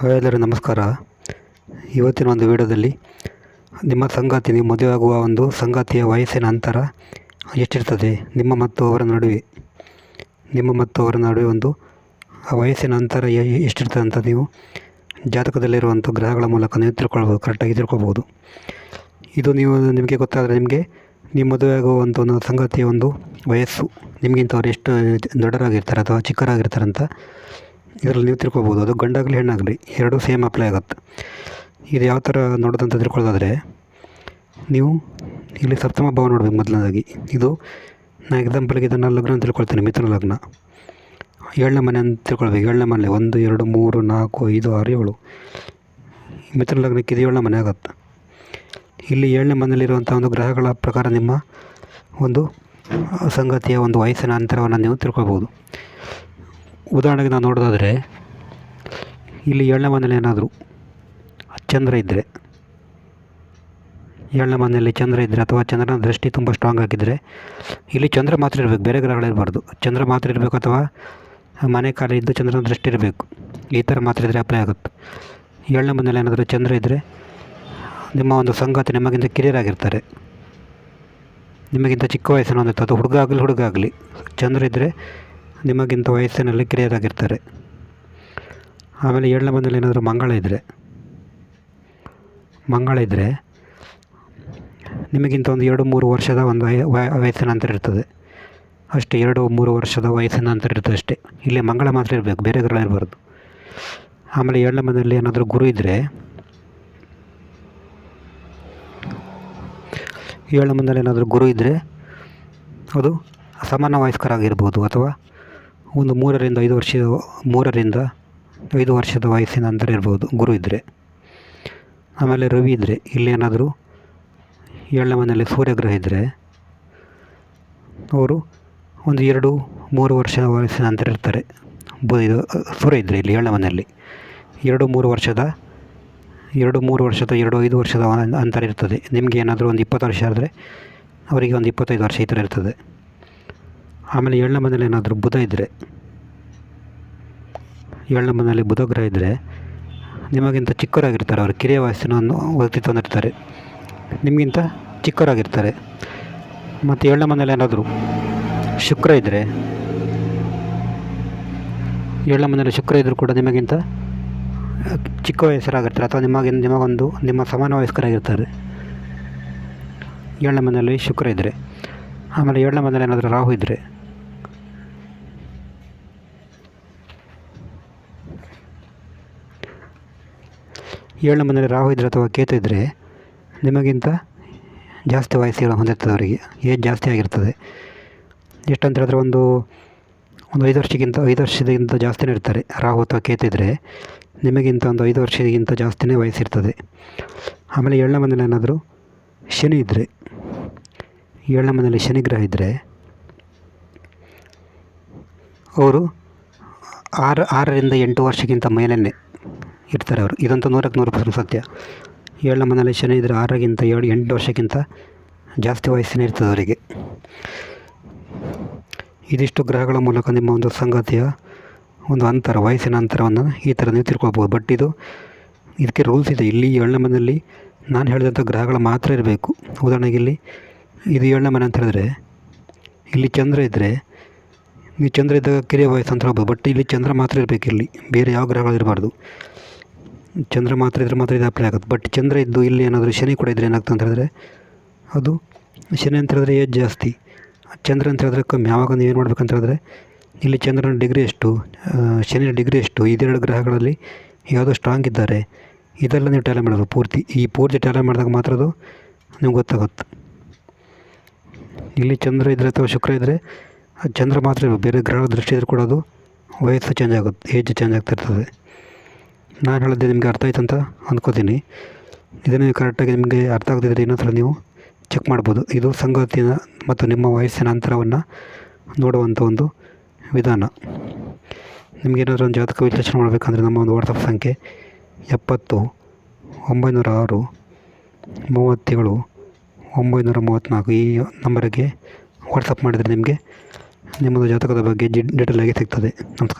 Hi ಎಲ್ಲರಿಗೂ ನಮಸ್ಕಾರ. ಇವತ್ತಿನ ಒಂದು ವಿಡಿಯೋದಲ್ಲಿ ನಿಮ್ಮ ಸಂಗಾತಿ ನೀವು ಮದುವೆಯಾಗುವ ಒಂದು ಸಂಗಾತಿಯ ವಯಸ್ಸಿನ ಅಂತರ ಎಷ್ಟಿರ್ತದೆ? ನಿಮ್ಮ ಮತ್ತು ಅವರ ನಡುವೆ, ನಿಮ್ಮ ಮತ್ತು ಅವರ ನಡುವೆ ಒಂದು ಆ ವಯಸ್ಸಿನ ಅಂತರ ಎಷ್ಟಿರ್ತದೆ ಅಂತ ನೀವು ಜಾತಕದಲ್ಲಿರುವಂಥ ಗ್ರಹಗಳ ಮೂಲಕ ನೀವು ತಿಳ್ಕೊಳ್ಬೋದು ಕರೆಕ್ಟಾಗಿ ತಿಳ್ಕೊಬೋದು ಇದು ನೀವು, ನಿಮಗೆ ಗೊತ್ತಾದರೆ ನಿಮಗೆ ನೀವು ಮದುವೆ ಆಗುವಂಥ ಒಂದು ಸಂಗಾತಿಯ ಒಂದು ವಯಸ್ಸು ನಿಮಗಿಂತ ಅವ್ರು ಎಷ್ಟು ದೊಡ್ಡರಾಗಿರ್ತಾರೆ ಅಥವಾ ಚಿಕ್ಕರಾಗಿರ್ತಾರೆ ಅಂತ ಇದರಲ್ಲಿ ನೀವು ತಿಳ್ಕೊಬೋದು. ಅದು ಗಂಡಾಗಲಿ ಹೆಣ್ಣಾಗಲಿ ಎರಡೂ ಸೇಮ್ ಅಪ್ಲೈ ಆಗುತ್ತೆ. ಇದು ಯಾವ ಥರ ನೋಡೋದಂತ ತಿಳ್ಕೊಳ್ಳೋದಾದರೆ ನೀವು ಇಲ್ಲಿ ಸಪ್ತಮ ಭಾವ ನೋಡಬೇಕು ಮೊದಲನೇದಾಗಿ. ಇದು ನಾನು ಎಕ್ಸಾಂಪಲ್ಗೆ ಇದನ್ನು ಲಗ್ನ ಅಂತ ತಿಳ್ಕೊಳ್ತೀನಿ, ಮಿಥುನ ಲಗ್ನ. ಏಳನೇ ಮನೆ ಅಂತ ತಿಳ್ಕೊಳ್ಬೇಕು, ಏಳನೇ ಮನೆ. ಒಂದು, ಎರಡು, ಮೂರು, ನಾಲ್ಕು, ಐದು, ಆರು, ಏಳು. ಮಿಥುನ ಲಗ್ನಕ್ಕೆ ಇದು ಏಳನೇ ಮನೆ ಆಗುತ್ತೆ. ಇಲ್ಲಿ ಏಳನೇ ಮನೆಯಲ್ಲಿರುವಂಥ ಒಂದು ಗ್ರಹಗಳ ಪ್ರಕಾರ ನಿಮ್ಮ ಒಂದು ಸಂಗತಿಯ ಒಂದು ವಯಸ್ಸಿನ ಅಂತರವನ್ನು ನೀವು ತಿಳ್ಕೊಳ್ಬೋದು. ಉದಾಹರಣೆಗೆ ನಾನು ನೋಡೋದಾದರೆ, ಇಲ್ಲಿ ಏಳನೇ ಮನೇಲಿ ಏನಾದರೂ ಚಂದ್ರ ಇದ್ದರೆ ಏಳನೇ ಮನೆಯಲ್ಲಿ ಚಂದ್ರ ಇದ್ದರೆ ಅಥವಾ ಚಂದ್ರನ ದೃಷ್ಟಿ ತುಂಬ ಸ್ಟ್ರಾಂಗ್ ಆಗಿದ್ದರೆ ಇಲ್ಲಿ ಚಂದ್ರ ಮಾತ್ರ ಇರಬೇಕು, ಬೇರೆ ಗ್ರಹಗಳಿರಬಾರ್ದು ಚಂದ್ರ ಮಾತ್ರ ಇರಬೇಕು ಅಥವಾ ಮನೆ ಕಾಲ ಇದ್ದು ಚಂದ್ರನ ದೃಷ್ಟಿ ಇರಬೇಕು. ಈ ಥರ ಮಾತ್ರ ಇದ್ದರೆ ಅಪ್ಲೈ ಆಗುತ್ತೆ. ಏಳನೇ ಮನೆಯಲ್ಲಿ ಏನಾದರೂ ಚಂದ್ರ ಇದ್ದರೆ ನಿಮ್ಮ ಒಂದು ಸಂಗಾತಿ ನಿಮಗಿಂತ ಕಿರಿಯರಾಗಿರ್ತಾರೆ. ನಿಮಗಿಂತ ಚಿಕ್ಕ ವಯಸ್ಸಿನ ಒಂದು ಅದು ಹುಡುಗ ಆಗಲಿ ಹುಡುಗ ಆಗಲಿ, ಚಂದ್ರ ಇದ್ದರೆ ನಿಮಗಿಂತ ವಯಸ್ಸಿನಲ್ಲಿ ಕಿರಿಯರಾಗಿರ್ತಾರೆ. ಆಮೇಲೆ ಏಳನೇ ಬಂದಲ್ಲಿ ಏನಾದರೂ ಮಂಗಳ ಇದ್ದರೆ ಮಂಗಳ ಇದ್ದರೆ ನಿಮಗಿಂತ ಒಂದು ಎರಡು ಮೂರು ವರ್ಷದ ಒಂದು ವಯ, ವಯ- ವಯಸ್ಸಿನ ಅಂತರ ಇರ್ತದೆ. ಅಷ್ಟೇ, ಎರಡು ಮೂರು ವರ್ಷದ ವಯಸ್ಸಿನ ಅಂತರ ಇರ್ತದೆ ಅಷ್ಟೇ. ಇಲ್ಲಿ ಮಂಗಳ ಮಾತ್ರ ಇರಬೇಕು, ಬೇರೆ ಗ್ರಹ ಇರಬಾರ್ದು. ಆಮೇಲೆ ಏಳನೇ ಮನೆಯಲ್ಲಿ ಏನಾದರೂ ಗುರು ಇದ್ದರೆ ಏಳನೇ ಮನೆಯಲ್ಲಿ ಏನಾದರೂ ಗುರು ಇದ್ದರೆ ಅದು ಸಮಾನ ವಯಸ್ಕರಾಗಿರ್ಬೋದು ಅಥವಾ ಒಂದು ಮೂರರಿಂದ ಐದು ವರ್ಷ, ಮೂರರಿಂದ ಐದು ವರ್ಷದ ವಯಸ್ಸಿನ ಅಂತರ ಇರ್ಬೋದು, ಗುರು ಇದ್ದರೆ ಆಮೇಲೆ ರವಿ ಇದ್ದರೆ ಇಲ್ಲೇನಾದರೂ ಏಳನೇ ಮನೆಯಲ್ಲಿ ಸೂರ್ಯಗ್ರಹ ಇದ್ದರೆ ಅವರು ಒಂದು ಎರಡು, ಮೂರು ವರ್ಷ ವಯಸ್ಸಿನ ಅಂತರ ಇರ್ತಾರೆ. ಇದು, ಸೂರ್ಯ ಇದ್ದರೆ ಇಲ್ಲಿ ಏಳನೇ ಮನೆಯಲ್ಲಿ. ಎರಡು, ಮೂರು ವರ್ಷದ, ಎರಡು, ಮೂರು ವರ್ಷದ, ಎರಡು, ಐದು ವರ್ಷದ ಅಂತರ ಇರ್ತದೆ. ನಿಮಗೆ ಏನಾದರೂ ಒಂದು ಇಪ್ಪತ್ತು ವರ್ಷ ಆದರೆ, ಅವರಿಗೆ ಒಂದು ಇಪ್ಪತ್ತೈದು ವರ್ಷ ಈ ಥರ ಇರ್ತದೆ. ಆಮೇಲೆ ಏಳನೇ ಮನೇಲಿ ಏನಾದರೂ ಬುಧ ಇದ್ದರೆ ಏಳನೇ ಮನೆಯಲ್ಲಿ ಬುಧ ಗ್ರಹ ಇದ್ದರೆ ನಿಮಗಿಂತ ಚಿಕ್ಕವರಾಗಿರ್ತಾರೆ ಅವರು, ಕಿರಿಯ ವಯಸ್ಸಿನ ಒಂದು ತಂದಿರ್ತಾರೆ. ನಿಮಗಿಂತ ಚಿಕ್ಕವರಾಗಿರ್ತಾರೆ. ಮತ್ತು ಏಳನೇ ಮನೇಲಿ ಏನಾದರೂ ಶುಕ್ರ ಇದ್ದರೆ ಏಳನೇ ಮನೇಲಿ ಶುಕ್ರ ಇದ್ದರೂ ಕೂಡ ನಿಮಗಿಂತ ಚಿಕ್ಕ ವಯಸ್ಸರಾಗಿರ್ತಾರೆ ಅಥವಾ ನಿಮಗೆ, ನಿಮಗೊಂದು, ನಿಮ್ಮ ಸಮಾನ ವಯಸ್ಕರಾಗಿರ್ತಾರೆ. ಏಳನೇ ಮನೆಯಲ್ಲಿ ಶುಕ್ರ ಇದ್ದರೆ ಆಮೇಲೆ ಏಳನೇ ಮನೇಲಿ ಏನಾದರೂ ರಾಹು ಇದ್ದರೆ ಏಳನೇ ಮನೆಯಲ್ಲಿ ರಾಹು ಇದ್ದರೆ ಅಥವಾ ಕೇತು ಇದ್ದರೆ ನಿಮಗಿಂತ ಜಾಸ್ತಿ ವಯಸ್ಸುಗಳು ಹೊಂದಿರ್ತದೆ ಅವರಿಗೆ. ಏಜ್ ಜಾಸ್ತಿ ಆಗಿರ್ತದೆ. ಎಷ್ಟಂತ ಹೇಳಿದ್ರೆ ಒಂದು ಒಂದು ಐದು ವರ್ಷಕ್ಕಿಂತ, ಐದು ವರ್ಷದಿಂದ ಜಾಸ್ತಿನೇ ಇರ್ತಾರೆ. ರಾಹು ಅಥವಾ ಕೇತು ಇದ್ದರೆ ನಿಮಗಿಂತ ಒಂದು ಐದು ವರ್ಷಕ್ಕಿಂತ ಜಾಸ್ತಿನೇ ವಯಸ್ಸಿರ್ತದೆ. ಆಮೇಲೆ ಏಳನೇ ಮನೇಲಿ ಏನಾದರೂ ಶನಿ ಇದ್ದರೆ ಏಳನೇ ಮನೇಲಿ ಶನಿ ಗ್ರಹ ಇದ್ದರೆ ಅವರು ಆರು, ಆರರಿಂದ ಎಂಟು ವರ್ಷಕ್ಕಿಂತ ಮೇಲೇ ಇರ್ತಾರೆ ಅವರು. ಇದಂತೂ ನೂರಕ್ಕೆ ನೂರು ಪರ್ಸೆಂಟ್ ಸತ್ಯ. ಏಳು ನಮ್ಮನೆಯಲ್ಲಿ ಶನಿ ಇದ್ದರೆ ಆರಕ್ಕಿಂತ ಏಳು, ಎಂಟು ವರ್ಷಕ್ಕಿಂತ ಜಾಸ್ತಿ ವಯಸ್ಸಿನ ಇರ್ತದೆ ಅವರಿಗೆ. ಇದಿಷ್ಟು ಗ್ರಹಗಳ ಮೂಲಕ ನಿಮ್ಮ ಒಂದು ಸಂಗಾತಿಯ ಒಂದು ಅಂತರ, ವಯಸ್ಸಿನ ಅಂತರವನ್ನು ಈ ಥರ ನೀವು ತಿಳ್ಕೊಳ್ಬೋದು. ಬಟ್ ಇದು, ಇದಕ್ಕೆ ರೂಲ್ಸ್ ಇದೆ. ಇಲ್ಲಿ ಏಳನೇ ಮನೆಯಲ್ಲಿ ನಾನು ಹೇಳಿದಂಥ ಗ್ರಹಗಳು ಮಾತ್ರ ಇರಬೇಕು. ಉದಾಹರಣೆಗೆ ಇಲ್ಲಿ, ಇದು ಏಳನೇ ಮನೆ ಅಂತ ಹೇಳಿದ್ರೆ, ಇಲ್ಲಿ ಚಂದ್ರ ಇದ್ದರೆ ನೀವು ಚಂದ್ರ ಇದ್ದಾಗ ಕಿರಿಯ ವಯಸ್ಸು ಅಂತ ಹೇಳ್ಬೋದು. ಬಟ್ ಇಲ್ಲಿ ಚಂದ್ರ ಮಾತ್ರ ಇರಬೇಕು ಇಲ್ಲಿ. ಬೇರೆ ಯಾವ ಗ್ರಹಗಳು ಇರಬಾರ್ದು. ಚಂದ್ರ ಮಾತ್ರ ಇದ್ರೆ ಮಾತ್ರ ಇದು ಅಪ್ಲೈ ಆಗುತ್ತೆ. ಬಟ್ ಚಂದ್ರ ಇದ್ದು ಇಲ್ಲಿ ಏನಾದರೂ ಶನಿ ಕೂಡ ಇದ್ದರೆ ಏನಾಗ್ತದೆ ಅಂತ ಹೇಳಿದ್ರೆ ಅದು ಶನಿ ಅಂತ ಹೇಳಿದ್ರೆ ಏಜ್ ಜಾಸ್ತಿ. ಚಂದ್ರ ಅಂತ ಹೇಳಿದ್ರೆ ಕಮ್ಮಿ. ಯಾವಾಗ ನೀವು ಏನು ಮಾಡ್ಬೇಕಂತ ಹೇಳಿದ್ರೆ ಇಲ್ಲಿ ಚಂದ್ರನ ಡಿಗ್ರಿ ಎಷ್ಟು ಶನಿಯ ಡಿಗ್ರಿ ಎಷ್ಟು, ಇದೆರಡು ಗ್ರಹಗಳಲ್ಲಿ ಯಾವುದೋ ಸ್ಟ್ರಾಂಗ್ ಇದ್ದಾರೆ. ಇದೆಲ್ಲ ನೀವು ಟ್ಯಾಲೆ ಮಾಡಬೇಕು ಪೂರ್ತಿ. ಈ ಪೂರ್ತಿ ಟ್ಯಾಲೆ ಮಾಡಿದಾಗ ಮಾತ್ರ ಅದು ನಿಮ್ಗೆ ಗೊತ್ತಾಗುತ್ತೆ. ಇಲ್ಲಿ ಚಂದ್ರ ಇದ್ದರೆ ಅಥವಾ ಶುಕ್ರ ಇದ್ದರೆ ಚಂದ್ರ ಮಾತ್ರ. ಬೇರೆ ಗ್ರಹಗಳ ದೃಷ್ಟಿ ಇದ್ರೆ ಕೂಡ ಅದು ವಯಸ್ಸು ಚೇಂಜ್ ಆಗುತ್ತೆ ಏಜ್ ಚೇಂಜ್ ಆಗ್ತಿರ್ತದೆ ನಾನು ಹೇಳಿದ್ದೆ ನಿಮಗೆ ಅರ್ಥ ಆಯ್ತು ಅಂತ ಅಂದ್ಕೋತೀನಿ ಇದನ್ನು ಕರೆಕ್ಟಾಗಿ ನಿಮಗೆ ಅರ್ಥ ಆಗದಿದ್ದರೆ ಇನ್ನೊಂದ್ಸಲ ನೀವು ಚೆಕ್ ಮಾಡ್ಬೋದು. ಇದು ಸಂಗಾತಿಯ ಮತ್ತು ನಿಮ್ಮ ವಯಸ್ಸಿನ ಅಂತರವನ್ನು ನೋಡುವಂಥ ಒಂದು ವಿಧಾನ. ನಿಮಗೇನಾದರೂ ಒಂದು ಜಾತಕ ವಿಶ್ಲೇಷಣೆ ಮಾಡಬೇಕಂದ್ರೆ ನಮ್ಮ ಒಂದು ವಾಟ್ಸಪ್ ಸಂಖ್ಯೆ ಎಪ್ಪತ್ತು, ಒಂಬೈನೂರ ಆರು, ಮೂವತ್ತೇಳು, ಒಂಬೈನೂರ ಮೂವತ್ತ್ನಾಲ್ಕು ಈ ನಂಬರಿಗೆ ವಾಟ್ಸಪ್ ಮಾಡಿದರೆ ನಿಮಗೆ ನಿಮ್ಮದು ಜಾತಕದ ಬಗ್ಗೆ ಜಿ ಡೀಟೇಲ್ ಆಗಿ ಸಿಗ್ತದೆ. ನಮಸ್ಕಾರ.